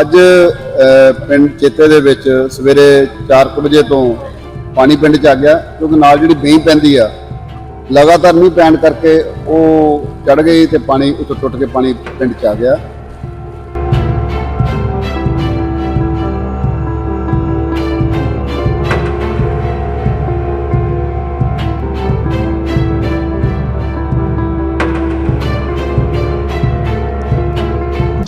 ਅੱਜ ਪਿੰਡ ਚੇਤੇ ਦੇ ਵਿੱਚ ਸਵੇਰੇ 4:00 ਵਜੇ ਤੋਂ ਪਾਣੀ ਪਿੰਡ ਚ ਆ ਗਿਆ, ਕਿਉਂਕਿ ਨਾਲ ਜਿਹੜੀ ਬੇਈ ਪੈਂਦੀ ਆ, ਲਗਾਤਾਰ ਮੀਂਹ ਪੈਣ ਕਰਕੇ ਉਹ ਚੜ ਗਈ ਤੇ ਪਾਣੀ ਉੱਤੋਂ ਟੁੱਟ ਕੇ ਪਾਣੀ ਪਿੰਡ ਚ ਆ ਗਿਆ।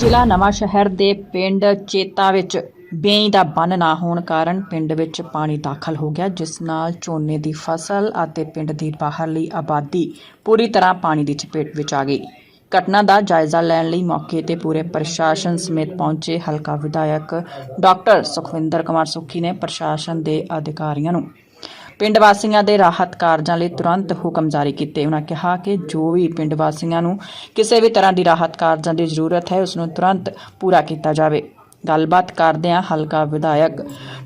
ਜ਼ਿਲ੍ਹਾ ਨਵਾਂ ਸ਼ਹਿਰ ਦੇ ਪਿੰਡ ਚੇਤਾ ਵਿੱਚ ਬੇਈ ਦਾ ਬੰਨ ਨਾ ਹੋਣ ਕਾਰਨ ਪਿੰਡ ਵਿੱਚ ਪਾਣੀ ਦਾਖਲ ਹੋ ਗਿਆ, ਜਿਸ ਨਾਲ ਝੋਨੇ ਦੀ ਫਸਲ ਅਤੇ ਪਿੰਡ ਦੀ ਬਾਹਰਲੀ ਆਬਾਦੀ ਪੂਰੀ ਤਰ੍ਹਾਂ ਪਾਣੀ ਦੀ ਚਪੇਟ ਵਿੱਚ ਆ ਗਈ। ਘਟਨਾ ਦਾ ਜਾਇਜ਼ਾ ਲੈਣ ਲਈ ਮੌਕੇ ਤੇ ਪੂਰੇ ਪ੍ਰਸ਼ਾਸਨ ਸਮੇਤ ਪਹੁੰਚੇ ਹਲਕਾ ਵਿਧਾਇਕ ਡਾਕਟਰ ਸੁਖਵਿੰਦਰ ਕੁਮਾਰ ਸੁੱਖੀ ਨੇ ਪ੍ਰਸ਼ਾਸਨ ਦੇ ਅਧਿਕਾਰੀਆਂ ਨੂੰ। ਪਿੰਡ ਵਾਸੀਆਂ ਦੇ ਰਾਹਤ ਕਾਰਜਾਂ ਲਈ ਤੁਰੰਤ ਹੁਕਮ ਜਾਰੀ ਕੀਤੇ। ਉਹਨਾਂ ਕਿਹਾ ਕਿ ਜੋ ਵੀ ਪਿੰਡ ਵਾਸੀਆਂ ਨੂੰ ਕਿਸੇ ਵੀ ਤਰ੍ਹਾਂ ਦੀ ਰਾਹਤ ਕਾਰਜਾਂ ਦੀ ਜ਼ਰੂਰਤ ਹੈ ਉਸ ਨੂੰ ਤੁਰੰਤ ਪੂਰਾ ਕੀਤਾ ਜਾਵੇ। ਗੱਲਬਾਤ ਕਰਦਿਆਂ ਹਲਕਾ ਵਿਧਾਇਕ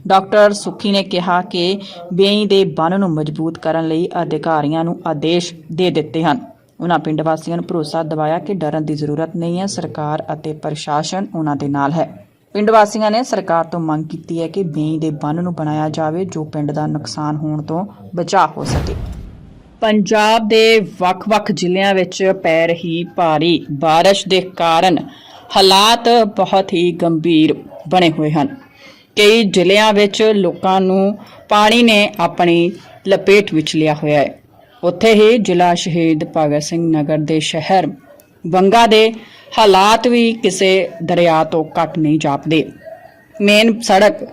ਡਾਕਟਰ ਸੁੱਖੀ ਨੇ ਕਿਹਾ ਕਿ ਬੇਈ ਦੇ ਬੰਨ ਨੂੰ ਮਜ਼ਬੂਤ ਕਰਨ ਲਈ ਅਧਿਕਾਰੀਆਂ ਨੂੰ ਆਦੇਸ਼ ਦੇ ਦਿੱਤੇ ਹਨ। ਉਹਨਾਂ ਪਿੰਡ ਵਾਸੀਆਂ ਨੂੰ ਭਰੋਸਾ ਦਿਵਾਇਆ ਕਿ ਡਰਨ ਦੀ ਜ਼ਰੂਰਤ ਨਹੀਂ ਹੈ। ਸਰਕਾਰ ਅਤੇ ਪ੍ਰਸ਼ਾਸਨ ਉਹਨਾਂ ਦੇ ਨਾਲ ਹੈ। ਪਿੰਡ ਵਾਸੀਆਂ ਨੇ ਸਰਕਾਰ ਤੋਂ ਮੰਗ ਕੀਤੀ ਹੈ ਕਿ ਬੇਈ ਦੇ ਬੰਨ ਨੂੰ ਬਣਾਇਆ ਜਾਵੇ ਜੋ ਪਿੰਡ ਦਾ ਨੁਕਸਾਨ ਹੋਣ ਤੋਂ ਬਚਾਅ ਹੋ ਸਕੇ ਪੰਜਾਬ ਦੇ ਵੱਖ-ਵੱਖ ਜ਼ਿਲ੍ਹਿਆਂ ਵਿੱਚ ਪੈ ਰਹੀ ਭਾਰੀ بارش ਦੇ ਕਾਰਨ ਹਾਲਾਤ ਬਹੁਤ ਹੀ ਗੰਭੀਰ ਬਣੇ ਹੋਏ ਹਨ ਕਈ ਜ਼ਿਲ੍ਹਿਆਂ ਵਿੱਚ ਲੋਕਾਂ ਨੂੰ ਪਾਣੀ ਨੇ ਆਪਣੀ ਲਪੇਟ ਵਿੱਚ ਲਿਆ ਹੋਇਆ ਹੈ ਉੱਥੇ ਹੀ ਜ਼ਿਲ੍ਹਾ ਸ਼ਹੀਦ ਭਗਤ ਸਿੰਘ ਨਗਰ ਦੇ ਸ਼ਹਿਰ ਬੰਗਾ ਦੇ ਹਾਲਾਤ ਵੀ ਕਿਸੇ ਦਰਿਆ ਤੋਂ ਘੱਟ ਨਹੀਂ ਜਾਪਦੇ। ਮੇਨ ਸੜਕ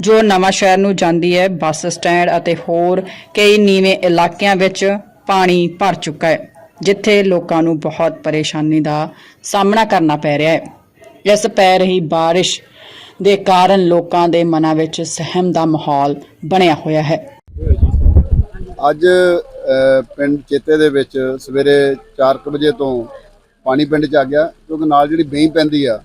ਜੋ ਨਵਾਂ ਸ਼ਹਿਰ ਨੂੰ ਜਾਂਦੀ ਹੈ, ਬੱਸ ਸਟੈਂਡ ਅਤੇ ਹੋਰ ਕਈ ਨੀਵੇਂ ਇਲਾਕਿਆਂ ਵਿੱਚ ਪਾਣੀ ਭਰ ਚੁੱਕਾ ਹੈ, ਜਿੱਥੇ ਲੋਕਾਂ ਨੂੰ ਬਹੁਤ ਪਰੇਸ਼ਾਨੀ ਦਾ ਸਾਹਮਣਾ ਕਰਨਾ ਪੈ ਰਿਹਾ ਹੈ। ਇਸ ਪੈ ਰਹੀ ਬਾਰਿਸ਼ ਦੇ ਕਾਰਨ ਲੋਕਾਂ ਦੇ ਮਨਾਂ ਵਿੱਚ ਸਹਿਮ ਦਾ ਮਾਹੌਲ ਬਣਿਆ ਹੋਇਆ ਹੈ। ਅੱਜ ਪਿੰਡ ਚੇਤੇ ਦੇ ਵਿੱਚ ਸਵੇਰੇ 4:00 ਵਜੇ ਤੋਂ ਪਾਣੀ ਪਿੰਡ ਚ ਆ ਗਿਆ, ਕਿਉਂਕਿ ਨਾਲ ਜਿਹੜੀ ਬੇਈ ਪੈਂਦੀ ਆ,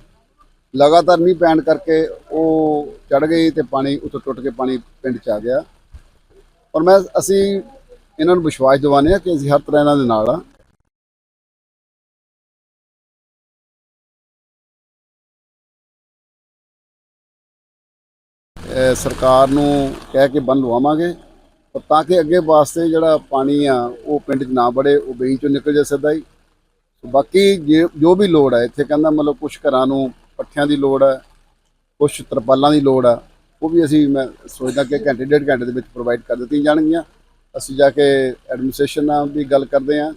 ਲਗਾਤਾਰ ਮੀਂਹ ਪੈਣ ਕਰਕੇ ਉਹ ਚੜ ਗਈ ਤੇ ਪਾਣੀ ਉੱਤੋਂ ਟੁੱਟ ਕੇ ਪਾਣੀ ਪਿੰਡ ਚ ਆ ਗਿਆ। ਔਰ ਮੈਂ, ਅਸੀਂ ਇਹਨਾਂ ਨੂੰ ਵਿਸ਼ਵਾਸ ਦਿਵਾਉਂਦੇ ਆ ਕਿ ਅਸੀਂ ਹਰ ਤਰ੍ਹਾਂ ਇਹਨਾਂ ਦੇ ਨਾਲ ਆ। ਸਰਕਾਰ ਨੂੰ ਕਹਿ ਕੇ ਬੰਨ ਲਵਾਵਾਂਗੇ ਤਾਂ ਕਿ ਅੱਗੇ ਵਾਸਤੇ ਜਿਹੜਾ ਪਾਣੀ ਆ, ਉਹ ਪਿੰਡ 'ਚ ਨਾ ਵੜੇ, ਉਹ ਬੇਈ ਚੋਂ ਨਿਕਲ ਜਾ ਸਿੱਧਾ ਹੀ ਬਾਕੀ ਜੇ- ਜੋ ਵੀ ਲੋੜ ਹੈ ਇੱਥੇ ਕਹਿੰਦਾ ਮਤਲਬ ਕੁਝ ਘਰਾਂ ਨੂੰ ਪੱਠਿਆਂ ਦੀ ਲੋੜ ਹੈ ਕੁਝ ਤਰਪਾਲਾਂ ਦੀ ਲੋੜ ਹੈ ਉਹ ਵੀ ਅਸੀਂ ਮੈਂ ਸੋਚਦਾ ਕਿ ਘੰਟੇ, ਡੇਢ ਘੰਟੇ ਦੇ ਵਿੱਚ ਪ੍ਰੋਵਾਈਡ ਕਰ ਦਿੱਤੀਆਂ ਜਾਣਗੀਆਂ। ਅਸੀਂ ਜਾ ਕੇ ਐਡਮਿਨਿਸਟ੍ਰੇਸ਼ਨ ਨਾਲ ਵੀ ਗੱਲ ਕਰਦੇ ਹਾਂ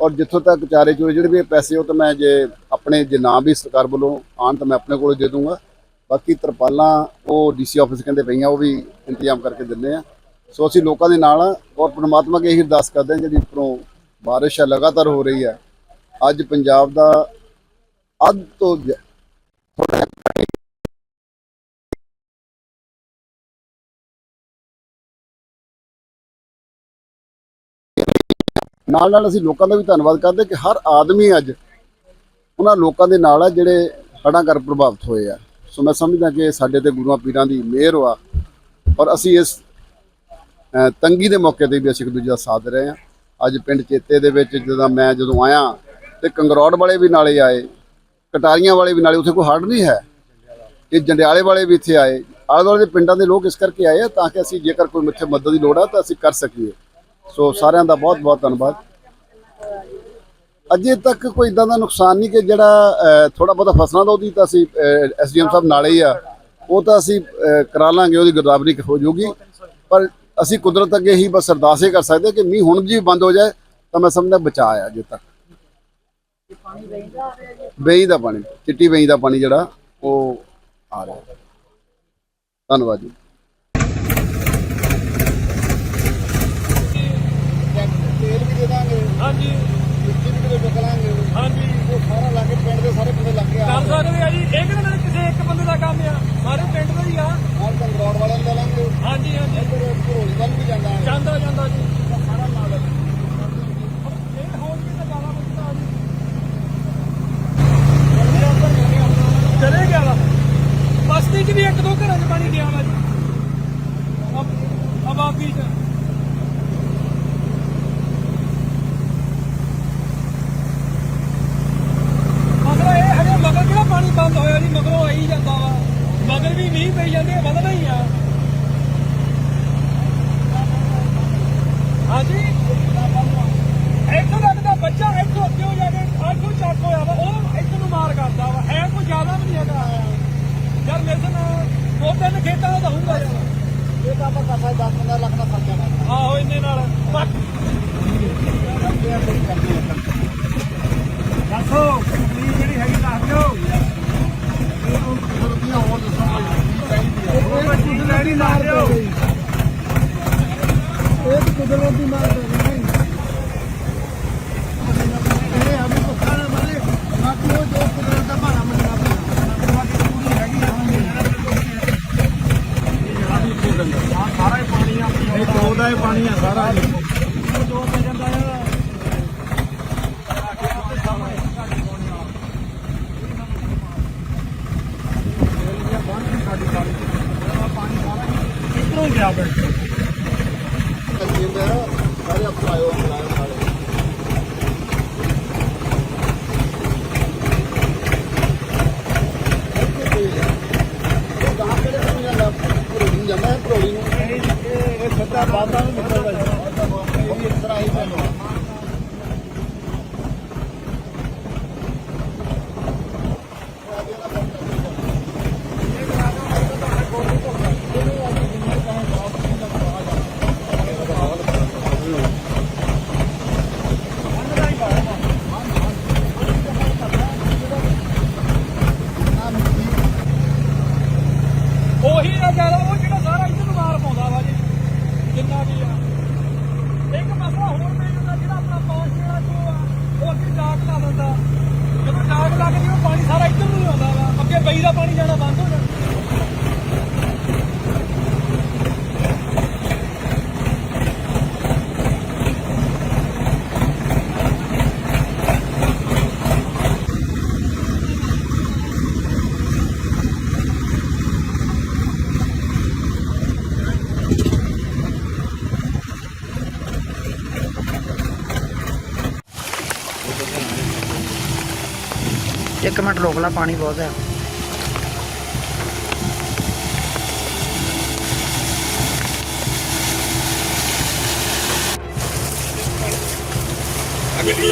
ਔਰ ਜਿੱਥੋਂ ਤੱਕ ਚਾਰੇ ਚੋਰੇ ਜਿਹੜੇ ਵੀ ਪੈਸੇ, ਉਹ ਤਾਂ ਮੈਂ ਜੇ ਆਪਣੇ, ਜੇ ਨਾ ਵੀ ਸਰਕਾਰ ਵੱਲੋਂ ਆਣ ਤਾਂ ਮੈਂ ਆਪਣੇ ਕੋਲੋਂ ਦੇ ਦੂੰਗਾ। ਬਾਕੀ ਤਰਪਾਲਾਂ ਉਹ ਡੀਸੀ ਆਫਿਸ ਕਹਿੰਦੇ ਪਈਆਂ, ਉਹ ਵੀ ਇੰਤਜ਼ਾਮ ਕਰਕੇ ਦਿੰਦੇ ਆ। ਸੋ ਅਸੀਂ ਲੋਕਾਂ ਦੇ ਨਾਲ ਔਰ ਪਰਮਾਤਮਾ ਅੱਗੇ ਇਹੀ ਅਰਦਾਸ ਕਰਦੇ ਹਾਂ ਜਿਹੜੀ ਉੱਪਰੋਂ ਬਾਰਿਸ਼ ਹੈ ਲਗਾਤਾਰ ਹੋ ਰਹੀ ਹੈ ਅੱਜ ਪੰਜਾਬ ਦਾ ਅੱਧ ਤੋਂ ਜ- ਨਾਲ ਨਾਲ ਅਸੀਂ ਲੋਕਾਂ ਦਾ ਵੀ ਧੰਨਵਾਦ ਕਰਦੇ ਕਿ ਹਰ ਆਦਮੀ ਅੱਜ ਉਹਨਾਂ ਲੋਕਾਂ ਦੇ ਨਾਲ ਆ ਜਿਹੜੇ ਹੜ੍ਹਾਂ ਕਰ ਪ੍ਰਭਾਵਿਤ ਹੋਏ ਆ। ਸੋ ਮੈਂ ਸਮਝਦਾ ਕਿ ਸਾਡੇ ਤੇ ਗੁਰੂਆਂ ਪੀਰਾਂ ਦੀ ਮਿਹਰ ਵਾ ਔਰ ਅਸੀਂ ਇਸ ਤੰਗੀ ਦੇ ਮੌਕੇ ਤੇ ਵੀ ਅਸੀਂ ਇੱਕ ਦੂਜੇ ਦਾ ਸਾਥ ਰਹੇ ਹਾਂ। ਅੱਜ ਪਿੰਡ ਚੇਤੇ ਦੇ ਵਿੱਚ ਜਦੋਂ ਮੈਂ ਜਦੋਂ ਆਇਆ ਤੇ ਕੰਗਰੌੜ ਵਾਲੇ ਵੀ ਨਾਲੇ ਆਏ, ਕਟਾਰੀਆਂ ਵਾਲੇ ਵੀ ਨਾਲੇ, ਉੱਥੇ ਕੋਈ ਹੜ੍ਹ ਨਹੀਂ ਹੈ। ਇਹ ਜੰਡਿਆਲੇ ਵਾਲੇ ਵੀ ਇੱਥੇ ਆਏ। ਆਲੇ ਦੁਆਲੇ ਦੇ ਪਿੰਡਾਂ ਦੇ ਲੋਕ ਇਸ ਕਰਕੇ ਆਏ ਆ ਤਾਂ ਕਿ ਅਸੀਂ ਜੇਕਰ ਕੋਈ ਇੱਥੇ ਮਦਦ ਦੀ ਲੋੜ ਆ ਤਾਂ ਅਸੀਂ ਕਰ ਸਕੀਏ। ਸੋ ਸਾਰਿਆਂ ਦਾ ਬਹੁਤ ਬਹੁਤ ਧੰਨਵਾਦ। ਅਜੇ ਤੱਕ ਕੋਈ ਇਦਾਂ ਦਾ ਨੁਕਸਾਨ ਨਹੀਂ ਕਿ ਜਿਹੜਾ ਥੋੜਾ ਬਹੁਤਾ ਫਸਲਾਂ ਦਾ ਉਹਦੀ ਤਾਂ ਅਸੀਂ ਐਸਡੀਐਮ ਸਾਹਿਬ ਨਾਲੇ ਹੀ ਆ। ਉਹ ਤਾਂ ਅਸੀਂ ਕਰਾ ਲਾਂਗੇ, ਉਹਦੀ ਗਰਦਾਵਰੀ ਹੋ ਜੂਗੀ। ਪਰ ਅਸੀਂ ਕੁਦਰਤ ਅੱਗੇ ਹੀ ਬਸ ਅਰਦਾਸ ਹੀ ਕਰ ਸਕਦੇ ਕਿ ਮੀਂਹ ਹੁਣ ਜੀ ਬੰਦ ਹੋ ਜਾਏ ਤਾਂ ਮੈਂ ਸਮਝਦਾ ਬਚਾ ਆ ਅਜੇ ਤੱਕ। ਬੇਈ ਦਾ ਪਾਣੀ ਚਿੱਟੀ ਬੇਈ ਦਾ ਪਾਣੀ ਜਿਹੜਾ ਉਹ ਆ ਰਿਹਾ। ਧੰਨਵਾਦ ਜੀ ਤੇਲ ਵੀ ਦੇ ਦਾਂਗੇ ਹਾਂਜੀ ਮਿੱਟੀ ਵੀ ਕਿਤੇ ਚੁੱਕ ਲਾਂਗੇ ਹਾਂਜੀ ਉਹ ਸਾਰਾ ਲਾਗੇ ਪਿੰਡ ਦੇ ਸਾਰੇ ਬੰਦੇ ਲੱਗੇ ਕਰ ਸਕਦੇ ਆ ਜੀ ਇਹ ਕਿਹੜਾ ਕਿਸੇ ਇੱਕ ਬੰਦੇ ਦਾ ਕੰਮ ਆ ਸਾਰੇ ਪਿੰਡ ਦਾ ਹੀ ਆ ਨਾਲ ਕੰਗਰੌੜ ਵਾਲਿਆਂ ਨੂੰ ਲੈ ਲਾਂਗੇ ਹਾਂਜੀ ਹਾਂਜੀ ਇੱਧਰ ਘਰੋਲੀ ਵੱਲ ਵੀ ਜਾਂਦਾ ਹੈ ਜਾਂਦਾ ਜਾਂਦਾ ਜੀ ਸਾਰਾ ਨਾਲ ਹੈ। ਇਹ ਹੋਰ ਵੀ ਤਾਂ ਜ਼ਿਆਦਾ ਮੁਸ਼ਕਲ ਆ ਜੀ ਚਲੇ ਗਿਆ ਵਾ ਬਸਤੀ 'ਚ ਵੀ ਇੱਕ ਦੋ ਘਰਾਂ 'ਚ ਪਾਣੀ ਗਿਆ ਵਾ ਜੀ ਅਬ- ਆਬਾਦੀ 'ਚ ਮਗਰੋਂ ਇਹ ਹਜੇ ਮਗਰ ਕਿਹੜਾ ਪਾਣੀ ਬੰਦ ਹੋਇਆ ਜੀ ਮਗਰੋਂ ਮਗਰ ਵੀ ਮੀਂਹ ਪਈ ਜਾਂਦੇ ਆ ਵਧਣਾ ਹੀ ਆ। ਹਾਂਜੀ। ਇੱਥੋਂ ਤੱਕ ਦਾ ਬੱਚਾ ਇੱਥੋਂ ਅੱਗੇ ਹੋ ਜਾ ਕੇ ਆਖੋ ਚੱਕ ਹੋਇਆ ਵਾ ਉਹ ਇੱਥੇ ਨੂੰ ਮਾਰ ਕਰਦਾ ਵਾ। ਹੈ ਕੋਈ ਜ਼ਿਆਦਾ ਵੀ ਨਹੀਂ ਹੈਗਾ। ਯਾਰ ਮੇਰੇ ਨਾਲ ਦੋ ਤਿੰਨ ਖੇਤਾਂ ਦਾ ਹੁੰਦਾ ਯਾਰ ਇਹ ਤਾਂ ਆਪਾਂ ਕਸਾ 10 15 ਲੱਖ ਦਾ ਖਰਚਾ ਕਰਦਾ ਆਹੋ ਇੰਨੇ ਨਾਲ। ਦੱਸੋ ਜਿਹੜੀ ਹੈਗੀ ਦੱਸ ਦਿਓ ਹੋਰ ਦੱਸੋ ਉਹ ਬੱਚੀ ਲੈਣੀ ਲਾ ਦਿਓ। ਇਹ ਕੁਦਰਤ ਦੀ ਮਾਰ ਹੈ ਇਹ ਹਮੇ ਕੋ ਖਾਣਾ ਮਲੇ ਬਾਕੀ ਉਹ ਜੋ ਕੁਦਰਤ ਦਾ ਭਾਣਾ ਮੰਨਣਾ ਸਾਰਾ ਹੀ ਪਾਣੀ ਆ ਇਹ ਚੌਦਾ ਹੀ ਪਾਣੀ ਆ ਸਾਰਾ ਜੋ ਪੈ ਜਾਂਦਾ ਆ ਕਿੱਧਰੋਂ ਗਿਆ ਬੈ ਸਾਰੇ ਆਪਣਾ ਆਇਓ ਆਇਓ ਸਾਰੇ ਜਾਂਦਾ ਹੈ ਭਰੋੜੀ ਨੂੰ ਇਹ ਸਿੱਧਾ ਬਾਦਾਂ ਨੂੰ ਨਿਕਲਦਾ ਹੈ ਉਹ ਵੀ ਇਸ ਤਰ੍ਹਾਂ ਹੀ ਪੈਣਾ ਉਹੀ ਆ ਗੱਲ ਉਹ ਜਿਹੜਾ ਸਾਰਾ ਇੱਧਰ ਨੂੰ ਮਾਰ ਪਾਉਂਦਾ ਵਾ ਜੀ ਜਿੰਨਾ ਵੀ ਆ ਇੱਕ ਮਸਲਾ ਹੋਰ ਪੈ ਜਾਂਦਾ ਜਿਹੜਾ ਆਪਣਾ ਪਾਸ ਜਿਹੜਾ ਜੋ ਆ ਉਹ ਅੱਗੇ ਡਾਕ ਲਾ ਦਿੰਦਾ ਜਦੋਂ ਡਾਕ ਲੱਗ ਗਈ ਉਹ ਪਾਣੀ ਸਾਰਾ ਇੱਧਰ ਨੂੰ ਹੀ ਆਉਂਦਾ ਵਾ ਅੱਗੇ ਬਈ ਦਾ ਪਾਣੀ ਜਾਣਾ ਬੰਦ ਹੋ ਜਾਂਦਾ ਇੱਕ ਮਿੰਟ ਰੋਕ ਲੈ ਪਾਣੀ ਬਹੁਤ ਹੈ। ਦੇਖੋ